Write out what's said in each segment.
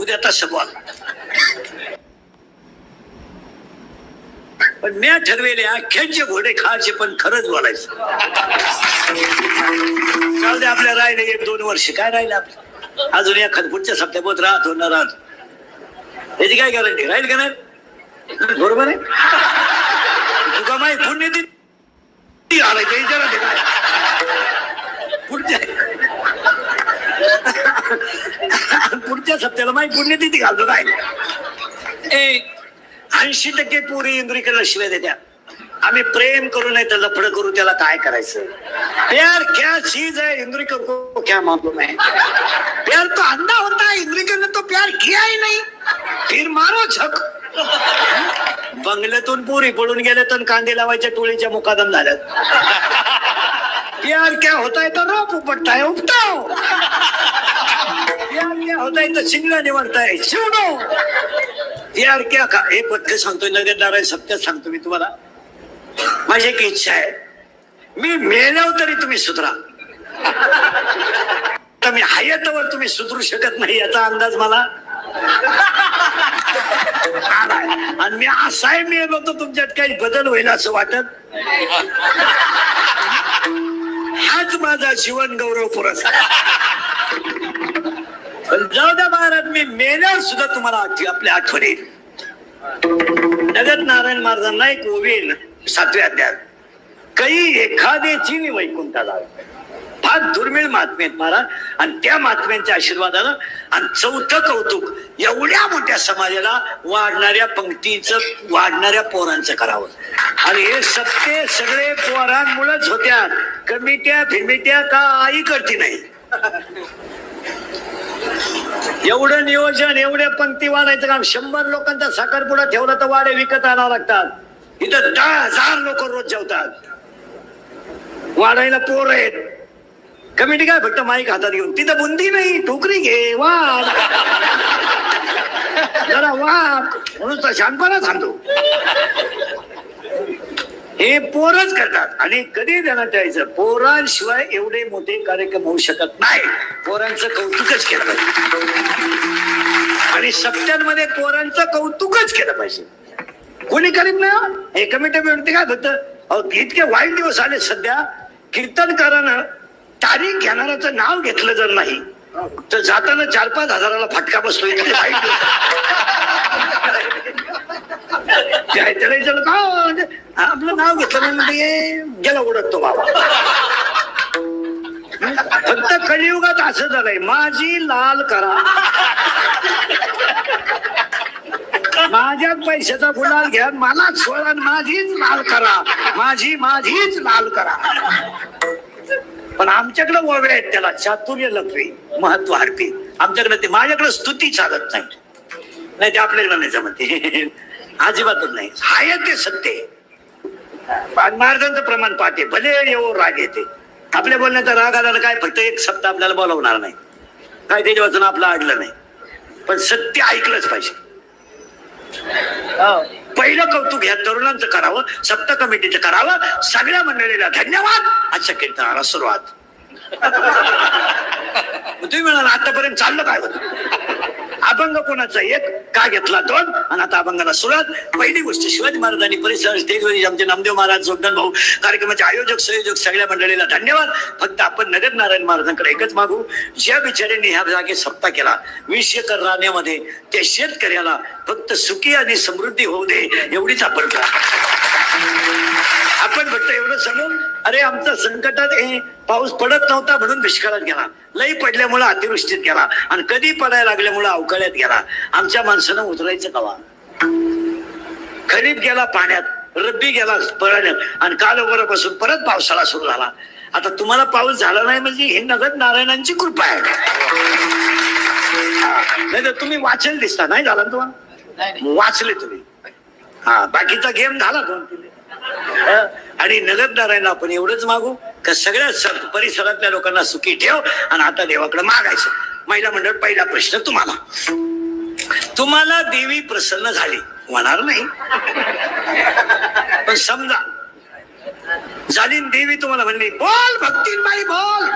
उद्या तसं बोल. पण म्या ठरवेले अख्ख्यांचे घोडे खायचे पण खरंच बोलायचं. चालू दे आपल्या राहिले एक दोन वर्ष. काय राहिले आपलं? अजून एखाद पुढच्या राहत हो ना राहत याची काय गॅरंटी राहील का नाही? बरोबर आहे? तुका माहीत पुण्य ती? आलाय विचारा ते काय पुढच्या पुढच्या सप्त्याला माहिती पुण्यतिथी घालतो काय? ए ऐंशी टक्के पोरी इंद्रिकडे शिवाय देत्या. आम्ही प्रेम करू नाही तर लफड करू त्याला काय करायचं? प्यार क्या चीज है इंद्रिकर को क्या मालूम है प्यार तो अंधा होता है इंद्रिकर ने तो प्यार किया ही नहीं. फिर मारो छक बंगल्यातून पोरी पळून गेले तर कांदे लावायच्या टोळीच्या मुकादम झाल्यात. प्यार क्या होता है तो रोप उपटता है उपटाओ प्यार क्या शिंगला शिवडो प्यार क्या का हे पथ्य सांगतोय नगरदार आहे सत्य सांगतो मी तुम्हाला. माझी एक इच्छा आहे. मी मेल्यावर तरी तुम्ही सुधरा. तर मी हयातवर तुम्ही सुधरू शकत नाही याचा अंदाज मला. आणि मी असाय मेलो तर तुमच्यात काही बदल होईल असं वाटत. हाच माझा जीवन गौरव पुरस्कार. जाऊ द्या महाराज मी मेल्यावर सुद्धा तुम्हाला आपल्या आठवण येईल. नारायण महाराजांना एक ओवीन सातव्या अध्यायात. काही एखाद्याची मी वैकुंठाला फार दुर्मिळ महात्मे आहेत महाराज आणि त्या महात्म्यांच्या आशीर्वादानं आणि चौथं कौतुक एवढ्या मोठ्या समाजाला वाढणाऱ्या पंक्तीचं वाढणाऱ्या पोरांचं करावं. आणि हे सत्य सगळे पोरांमुळेच होत्या. कमिट्या फिमिट्या आई करती नाही. एवढं नियोजन एवढ्या पंक्ती वाढायचं काम शंभर लोकांचा साखरपुडा ठेवला तर वाडे विकत आणावं लागतात. इथं दहा हजार लोक रोज जेवतात. वाढायला पोर आहेत. कमिटी काय फक्त माईक हातात घेऊन तिथं बुंदी नाही ठोकरी घे वाढ. जरा वाढ. म्हणून तर शांतपणा हे पोरच करतात. आणि कधी त्यांना ठेवायचं पोरांशिवाय एवढे मोठे कार्यक्रम होऊ शकत नाही. पोरांचं कौतुकच केलं पाहिजे. आणि सत्यांमध्ये पोरांचं कौतुकच केलं पाहिजे. कोणी करीत ना हो. हे कमिटी म्हणते काय फक्त? अहो, इतके वाईट दिवस आले सध्या. कीर्तनकारानं तारीख घेणाऱ्याचं नाव घेतलं जर नाही तर जाताना चार पाच हजाराला फटका बसतो इतके वाईट दिवस. काय त्याला विचारलं का हो, म्हणजे आपलं नाव घेतलं म्हणजे गेला उडत बाबा. फक्त कलियुगात असं झालंय माझी लाल करा. माझ्या पैशाचा गुलाल घ्या मला सोडा आणि माझीच लाल करा. माझी माझीच लाल करा. पण आमच्याकडे ओवे आहेत त्याला चातुर्य लपवी महत्त्व हरपी आमच्याकडे ते माझ्याकडे स्तुती चालत नाही. नाही ते आपल्याला नाही जमते. अजिबातच नाही. हाय ते सत्य महाराजांचं प्रमाण पाहते. भले येऊ राग येते. आपल्या बोलण्याचा राग आला काय? फक्त एक शब्द आपल्याला बोलवणार नाही. काय त्याच्या वाचून आपलं अडलं नाही. पण सत्य ऐकलंच पाहिजे. पहिलं कौतुक ह्या तरुणांचं करावं सप्त कमिटीचं करावं. सगळ्या मंडळीला धन्यवाद. आजच्या कीर्तनाला सुरुवात. तुम्ही म्हणाल आतापर्यंत चाललं काय होतं? अभंग कोणाचा? एक का घेतला? दोन? आणि आता अभंगाला सुरुवात. पहिली गोष्ट शिवाजी महाराजांनी परिसर स्टेजवरील आमचे नामदेव महाराज जोगदन भाऊ कार्यक्रमाचे आयोजक संयोजक सगळ्या मंडळीला धन्यवाद. फक्त आपण नगर नारायण महाराजांकडे एकच मागू. ज्या बिचाऱ्यांनी ह्या जागे सप्ता केला वीस एकर राण्यामध्ये त्या शेतकऱ्याला फक्त सुखी आणि समृद्धी होऊ दे एवढीच आपण आपण फक्त एवढं सांगू अरे आमचा संकटात हे पाऊस पडत नव्हता म्हणून दुष्काळात गेला. लई पडल्यामुळे अतिवृष्टीत गेला. आणि कधी पडायला लागल्यामुळे अवकाळ्यात गेला. आमच्या माणसानं उतरायचं कवा? खरीप गेला पाण्यात रब्बी गेला पाण्यात आणि काल वरापासून परत पावसाळा सुरू झाला. आता तुम्हाला पाऊस झाला नाही म्हणजे हे नगद नारायणांची कृपा आहे. नाही तर तुम्ही वाचेल दिसता. नाही झाला तुम्हाला? वाचले तुम्ही. हा बाकीचा गेम झाला दोन? आणि नगद आपण एवढंच मागू का सगळ्या स- परिसरातल्या लोकांना सुखी ठेव आणि आता देवाकडे मागायचं. महिला मंडळ पहिला प्रश्न तुम्हाला. तुम्हाला देवी प्रसन्न झाली. होणार नाही. पण समजा झाली देवी तुम्हाला म्हणली बोल भक्तीन भक्तीबाई बोल.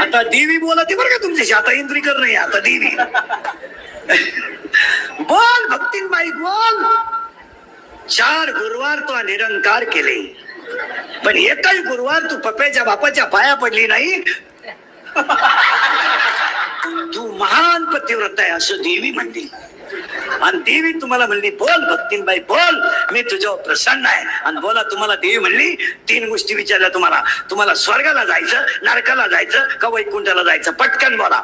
आता देवी बोला ते बरं का तुमच्याशी? आता इंद्रिकर नाही आता देवी. बोल भक्तीबाई बोल. चार गुरुवार तो निरंकार केले. पण एकच गुरुवार तू पप्याच्या बापाच्या पाया पडली नाही. तू महान पतिव्रत आहे असं देवी म्हणली आणि देवी तुम्हाला म्हणली बोल भक्तीबाई बोल. मी तुझ्यावर प्रसन्न आहे. आणि बोला तुम्हाला देवी म्हणली तीन गोष्टी विचारल्या तुम्हाला. तुम्हाला स्वर्गाला जायचं नरकाला जायचं का वैकुंठाला जायचं? पटकन बोला.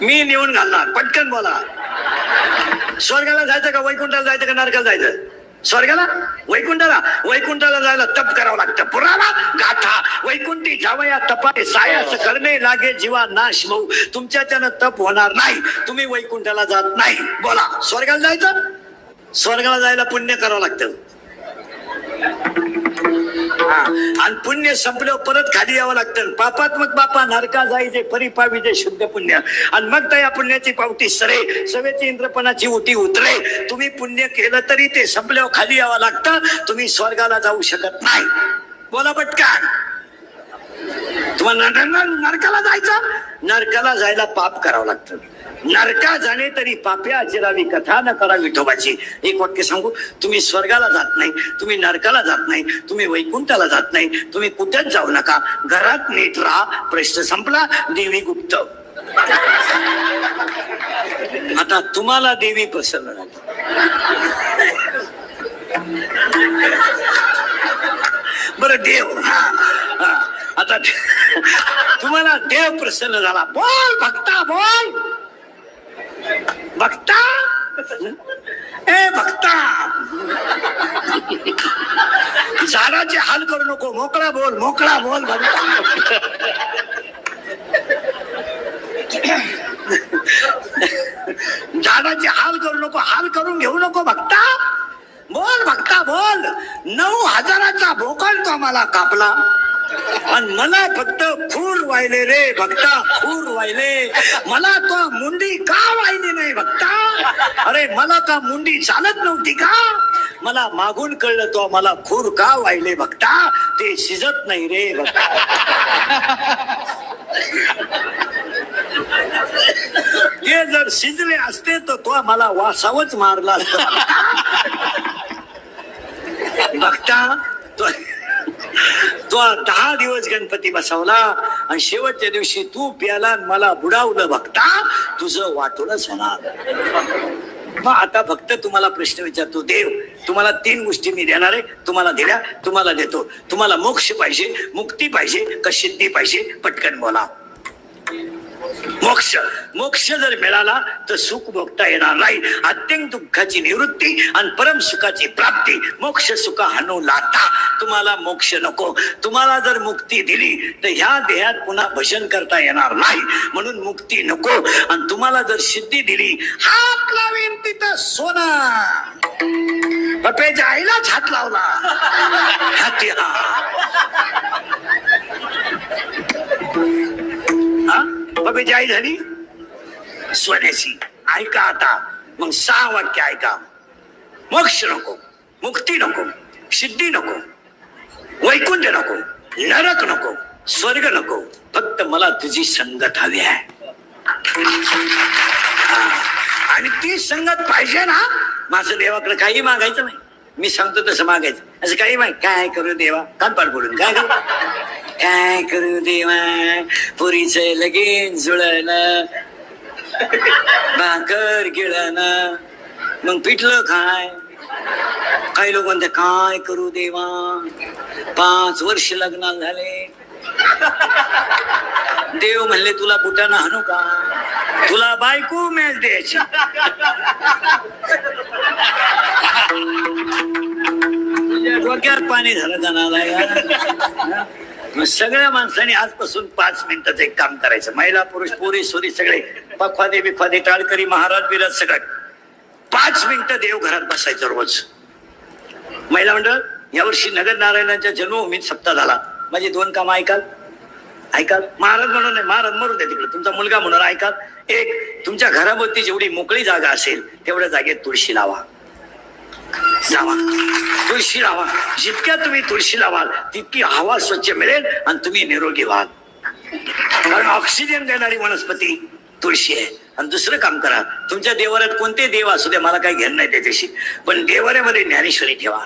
मी नेऊन घालणार. पटकन बोला. स्वर्गाला जायचं का वैकुंठाला जायचं का नरकाला जायचं? स्वर्गाला? वैकुंठाला? वैकुंठाला जायला तप करावं लागतं. पुरावा गाथा. वैकुंठी जावया तपाने सायास करणे लागे जीवा नाश भाऊ तुमच्याच्यानं तप होणार नाही. तुम्ही वैकुंठाला जात नाही. बोला स्वर्गाला जायचं? स्वर्गाला जायला पुण्य करावं लागतं. आणि पुण्य संपल्यावर परत खाली यावं लागतं. पापात्मक बापा नरका जायचे परिपावी जे शुद्ध पुण्य. आणि मग त्या पुण्याची पावती सरे सवेची इंद्रपणाची उटी उतरे. तुम्ही पुण्य केलं तरी ते संपल्यावर खाली यावं लागतं. तुम्ही स्वर्गाला जाऊ शकत नाही. बोला पटकन. तुम्हाला नरकाला जायचं? नरकाला जायला पाप करावं लागतं. नरका जाणे तरी पाप्या अजिरावी कथा न करा विठोबाची. एक वाक्य सांगू तुम्ही स्वर्गाला जात नाही तुम्ही नरकाला जात नाही तुम्ही वैकुंठाला जात नाही तुम्ही कुठेच जाऊ नका. घरात नीट राहा प्रश्न संपला देवी गुप्त. आता तुम्हाला देवी प्रसन्न झाली बरं देव हा. आता तुम्हाला देव प्रसन्न झाला. बोल भक्ता बोल. भक्ता ए भक्ता झाडाचे हाल करू नको. मोकळा बोल मोकळा बोल भक्ता झाडाचे हाल करू नको हाल करून घेऊ नको भक्ता बोल भक्ता बोल. नऊ हजाराचा बोकड तो मला कापला. आणि मला फक्त खूर वाहिले रे भक्ता खूर वाहिले. मला तो मुंडी का वाहिली नाही भक्ता? अरे मला का मुंडी चालत नव्हती का? मला मागून कळलं तो मला खूर का वाहिले भक्ता? ते शिजत नाही रे भक्ता. ते जर शिजले असते तर तो मला वासावच मारला असता बघता तो तो दहा दिवस गणपती बसवला आणि शेवटच्या दिवशी तू प्याला आणि मला बुडावलं बघता तुझं वाटूनच होणार मग आता फक्त तुम्हाला प्रश्न विचारतो देव तुम्हाला तीन गोष्टी मी देणार आहे. तुम्हाला दिल्या तुम्हाला देतो. तुम्हाला मोक्ष पाहिजे मुक्ती पाहिजे का सिद्धी पाहिजे पटकन बोला. मोक्ष. मोक्ष जर मिळाला तर सुख भोगता येणार नाही. अत्यंत दुःखाची निवृत्ती आणि परम सुखाची प्राप्ती. मोक्ष सुख हाणू लाता. तुम्हाला मोक्ष नको. तुम्हाला जर मुक्ती दिली तर ह्या देहात पुन्हा भजन करता येणार नाही. म्हणून मुक्ती नको. आणि तुम्हाला जर सिद्धी दिली हात लावेन तिथं सोना. पप्याच्या आईलाच हात लावला. हाती हा हा आई झाली. स्वदेशी ऐका आता. मग सहा वाक्य ऐका. मोक्ष नको मुक्ती नको सिद्धी नको वैकुंठ नको नरक नको स्वर्ग नको. फक्त मला तुझी संगत हवी आहे. हा. आणि ती संगत पाहिजे ना माझं देवाकडे काही मागायचं नाही. मी सांगतो तसं मागायचं. असं काही माहिती काय करू देवा? कानपाड पडून. काय करू काय करू देवा? पुरीच लगीन जुळणं. भाकर गिळणं. मग पिठलं काय काही लोक म्हणते काय करू देवा? पाच वर्ष लग्नाला झाले. देव म्हणले तुला बुटानं हाणू का? तुला बायको मॅच द्यायची डोक्यात पाणी झालं जाणार सगळ्या माणसाने आजपासून पाच मिनिटाचं एक काम करायचं. महिला पुरुष पोरी सुरी सगळे. पखवादे बिखवादे टाळकरी महाराज बिराज सगळं. पाच मिनिटं देवघरात बसायचं रोज. महिला मंडळ यावर्षी नगर नारायणांच्या जन्मभूमीत सप्ताह झाला. माझी दोन कामं ऐकाल? ऐकाल? महाराज म्हणून नाही महाराज मरून द्या तिकडे. तुमचा मुलगा म्हणून ऐकाल? एक तुमच्या घराभोवती जेवढी मोकळी जागा असेल तेवढ्या जागेत तुळशी लावा. लावा. तुळशी लावा. जितक्या तुम्ही तुळशी लावाल तितकी हवा स्वच्छ मिळेल आणि तुम्ही निरोगी व्हाल. कारण ऑक्सिजन देणारी वनस्पती तुळशी आहे. आणि दुसरं काम करा. तुमच्या देवाऱ्यात कोणते देव असू दे मला काही घेणं नाही त्याच्याशी. पण देवाऱ्यामध्ये ज्ञानेश्वरी ठेवा.